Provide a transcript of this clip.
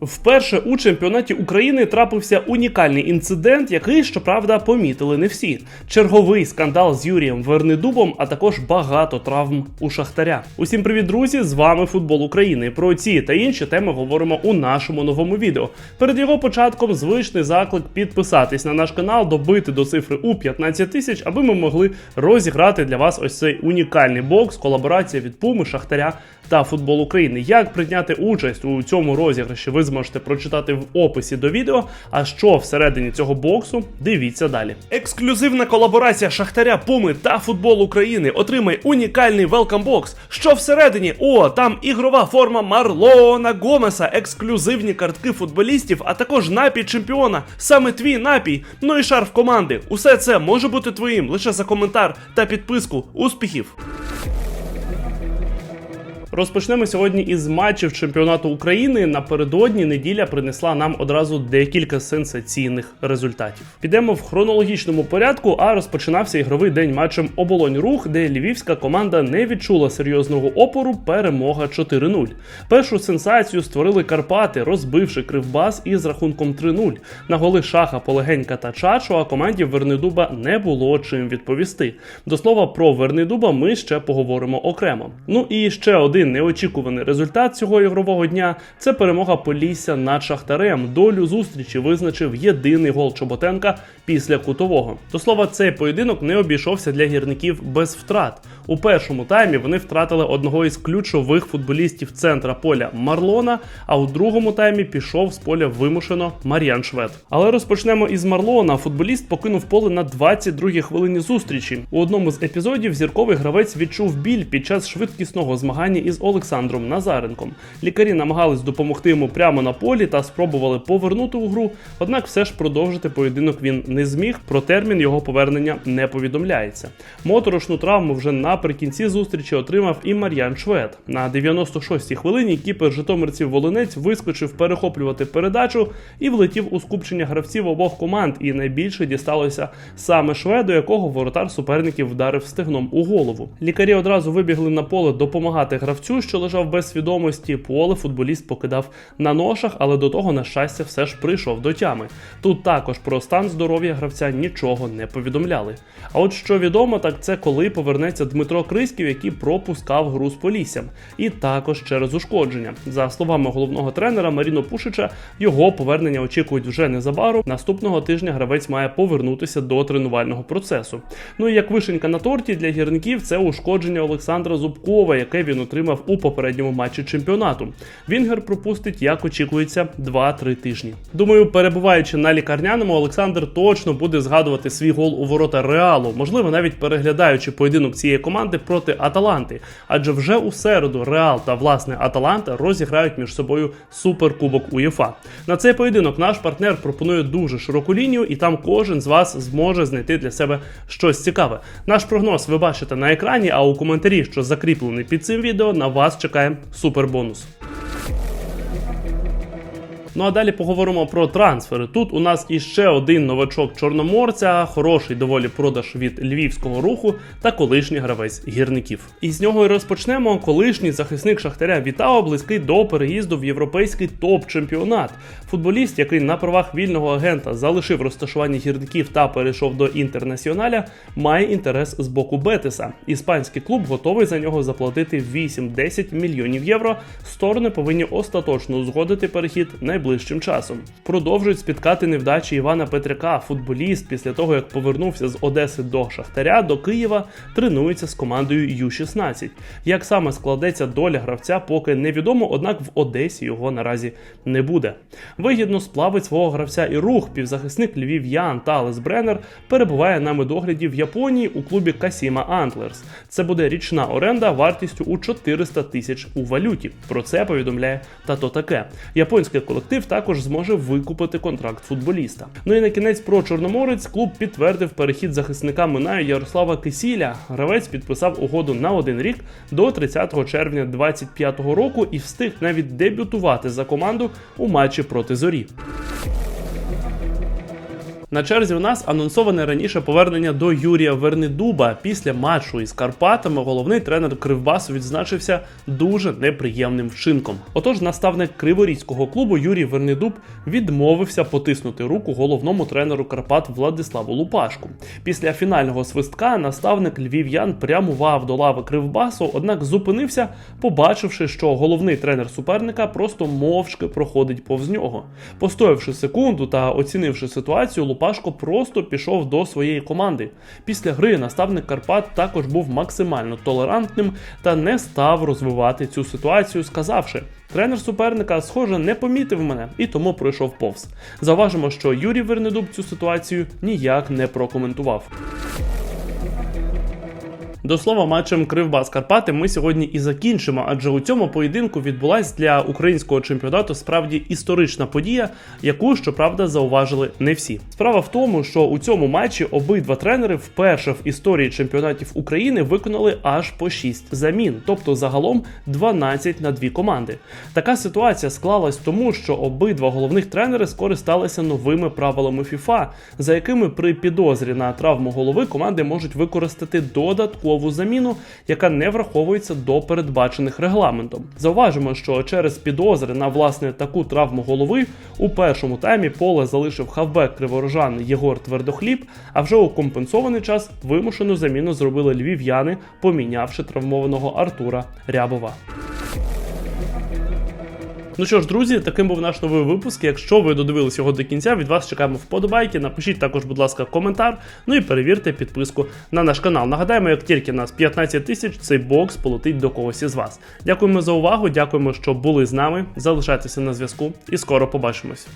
Вперше у чемпіонаті України трапився унікальний інцидент, який, щоправда, помітили не всі. Черговий скандал з Юрієм Вернедубом, а також багато травм у Шахтаря. Усім привіт, друзі! З вами футбол України. Про ці та інші теми говоримо у нашому новому відео. Перед його початком звичний заклик підписатись на наш канал, добити до цифри у 15 тисяч, аби ми могли розіграти для вас ось цей унікальний бокс, колаборація від Пуми, Шахтаря та футбол України. Як прийняти участь у цьому розіграші, ви зможете прочитати в описі до відео. А що всередині цього боксу, дивіться далі. Ексклюзивна колаборація Шахтаря Пуми та футбол України отримай унікальний велкам бокс. Що всередині? О, там ігрова форма Марлона Гомеса, ексклюзивні картки футболістів, а також напій чемпіона. Саме твій напій. Ну і шарф команди. Усе це може бути твоїм лише за коментар та підписку. Успіхів! Розпочнемо сьогодні із матчів чемпіонату України. Напередодні неділя принесла нам одразу декілька сенсаційних результатів. Підемо в хронологічному порядку, а розпочинався ігровий день матчем Оболонь Рух, де львівська команда не відчула серйозного опору. Перемога 4-0. Першу сенсацію створили Карпати, розбивши кривбас із рахунком 3-0. На голи Шаха, Полегенька та Чачо, а команді Вернедуба не було чим відповісти. До слова про Вернедуба ми ще поговоримо окремо. Ну і ще один неочікуваний результат цього ігрового дня це перемога Полісся над Шахтарем. Долю зустрічі визначив єдиний гол Чоботенка після кутового. До слова, цей поєдинок не обійшовся для гірників без втрат. У першому таймі вони втратили одного із ключових футболістів центра поля Марлона. А у другому таймі пішов з поля вимушено Мар'ян Швед. Але розпочнемо із Марлона. Футболіст покинув поле на 22-й хвилині зустрічі. У одному з епізодів зірковий гравець відчув біль під час швидкісного змагання із Олександром Назаренком. Лікарі намагались допомогти йому прямо на полі та спробували повернути у гру. Однак все ж продовжити поєдинок він не зміг. Про термін його повернення не повідомляється. Моторошну травму вже наприкінці зустрічі отримав і Мар'ян Швед. На 96-й хвилині кіпер житомирців Волинець вискочив перехоплювати передачу і влетів у скупчення гравців обох команд. І найбільше дісталося саме шведу, якого воротар суперників вдарив стегном у голову. Лікарі одразу вибігли на поле допомагати гравцю, що лежав без свідомості. Поле футболіст покидав на ношах, але до того, на щастя, все ж прийшов до тями. Тут також про стан здоров'я гравця нічого не повідомляли. А от що відомо, так це коли повернеться Дмитро Криськів, який пропускав гру з Поліссям, і також через ушкодження. За словами головного тренера Маріно Пушича, його повернення очікують вже незабаром. Наступного тижня гравець має повернутися до тренувального процесу. Ну і як вишенька на торті для гірників, це ушкодження Олександра Зубкова, яке він отримав у попередньому матчі чемпіонату. Вінгер пропустить, як очікується, 2-3 тижні. Думаю, перебуваючи на лікарняному, Олександр точно буде згадувати свій гол у ворота Реалу, можливо, навіть переглядаючи поєдинок цієї команди проти Аталанти. Адже вже у середу Реал та власне Аталанта розіграють між собою суперкубок УЄФА. На цей поєдинок наш партнер пропонує дуже широку лінію, і там кожен з вас зможе знайти для себе щось цікаве. Наш прогноз ви бачите на екрані, а у коментарі, що закріплений під цим відео, на вас чекає супербонус. Ну а далі поговоримо про трансфери. Тут у нас іще один новачок чорноморця, хороший доволі продаж від львівського руху та колишній гравець гірників. І з нього і розпочнемо. Колишній захисник Шахтаря Вітао близький до переїзду в європейський топ-чемпіонат. Футболіст, який на правах вільного агента залишив розташування гірників та перейшов до інтернаціоналя, має інтерес з боку Бетеса. Іспанський клуб готовий за нього заплатити 8-10 мільйонів євро. Сторони повинні остаточно узгодити перехід найближчим часом. Продовжують спіткати невдачі Івана Петряка. Футболіст після того, як повернувся з Одеси до Шахтаря до Києва, тренується з командою Ю-16. Як саме складеться доля гравця, поки невідомо, однак в Одесі його наразі не буде. Вигідно сплавить свого гравця і рух. Півзахисник львів'ян Талес Бреннер перебуває на медогляді в Японії у клубі Касіма Антлерс. Це буде річна оренда вартістю у 400 тисяч у валюті. Про це повідомляє тато таке. Японський колектив також зможе викупити контракт футболіста. Ну і на кінець про Чорноморець клуб підтвердив перехід захисника Минаю Ярослава Кисіля. Гравець підписав угоду на один рік до 30 червня 2025 року і встиг навіть дебютувати за команду у матчі проти зорі. На черзі у нас анонсоване раніше повернення до Юрія Вернедуба. Після матчу із Карпатами головний тренер Кривбасу відзначився дуже неприємним вчинком. Отож, наставник Криворізького клубу Юрій Вернедуб відмовився потиснути руку головному тренеру Карпат Владиславу Лупашку. Після фінального свистка наставник львів'ян прямував до лави Кривбасу, однак зупинився, побачивши, що головний тренер суперника просто мовчки проходить повз нього. Постоявши секунду та оцінивши ситуацію, Лупашко просто пішов до своєї команди. Після гри наставник Карпат також був максимально толерантним та не став розвивати цю ситуацію, сказавши. Тренер суперника, схоже, не помітив мене і тому пройшов повз. Заважимо, що Юрій Вернедуб цю ситуацію ніяк не прокоментував. До слова, матчем Кривбас Карпати ми сьогодні і закінчимо, адже у цьому поєдинку відбулась для українського чемпіонату справді історична подія, яку щоправда зауважили не всі. Справа в тому, що у цьому матчі обидва тренери вперше в історії чемпіонатів України виконали аж по 6 замін, тобто загалом 12 на дві команди. Така ситуація склалась тому, що обидва головних тренери скористалися новими правилами FIFA, за якими при підозрі на травму голови команди можуть використати додаткову заміну, яка не враховується до передбачених регламентом. Зауважимо, що через підозри на власне таку травму голови у першому таймі поле залишив хавбек криворожан Єгор Твердохліб, а вже у компенсований час вимушену заміну зробили львів'яни, помінявши травмованого Артура Рябова. Ну що ж, друзі, таким був наш новий випуск. Якщо ви додивились його до кінця, від вас чекаємо вподобайки. Напишіть також, будь ласка, коментар. Ну і перевірте підписку на наш канал. Нагадаємо, як тільки нас 15 тисяч, цей бокс полетить до когось із вас. Дякуємо за увагу, дякуємо, що були з нами. Залишайтеся на зв'язку і скоро побачимось.